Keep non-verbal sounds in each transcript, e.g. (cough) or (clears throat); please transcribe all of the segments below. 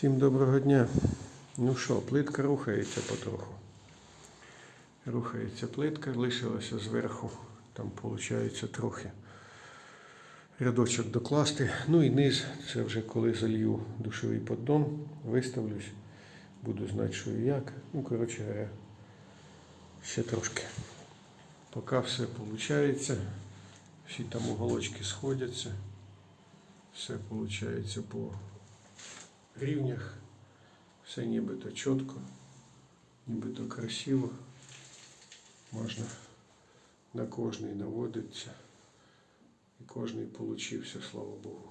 Всім доброго дня. Ну що, плитка рухається потроху. Рухається плитка, лишилося зверху, там виходить трохи рядочок докласти. Ну і низ, це вже коли залью душовий поддон, виставлюсь, буду знати, що і як. Ну, коротше говоря, ще трошки. Поки все виходить, всі там уголочки сходяться, все виходить по рівнях, все нібито чітко, нібито красиво. Можна на кожний наводитися. І кожний получився, слава Богу.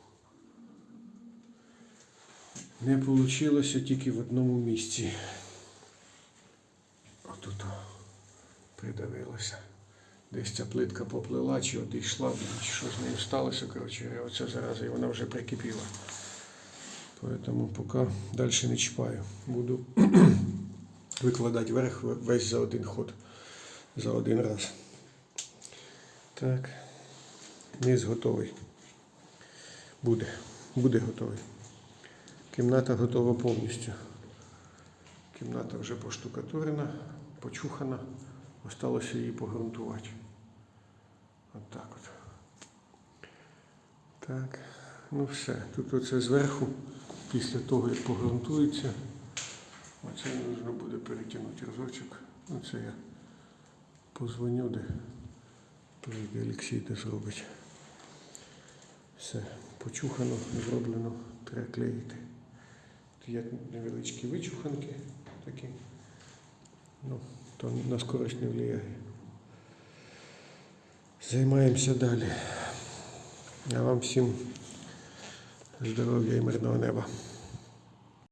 Не вийшло тільки в одному місці. Отут придавилося. Десь ця плитка поплила, чи одійшла, що з нею сталося. Коротше, оце зараз і вона вже прикипіла. Поэтому поки далі не чіпаю. Буду (clears throat) викладати верх весь за один ход, за один раз. Так. Низ готовий. Буде. Буде готовий. Кімната готова повністю. Кімната вже поштукатурена, почухана. Осталося її погрунтувати. От так от. Так. Ну все. Тут оце зверху, після того, як погрунтується, оце потрібно буде перетягнути разочок. Оце я позвоню, де прийде Олексій, де зробить. Все, почухано, зроблено, треба клеїти. Тут є невеличкі вичуханки такі. Ну, то на скорость не впливає. Займаємося далі. А вам всім здоров'я і мирного неба.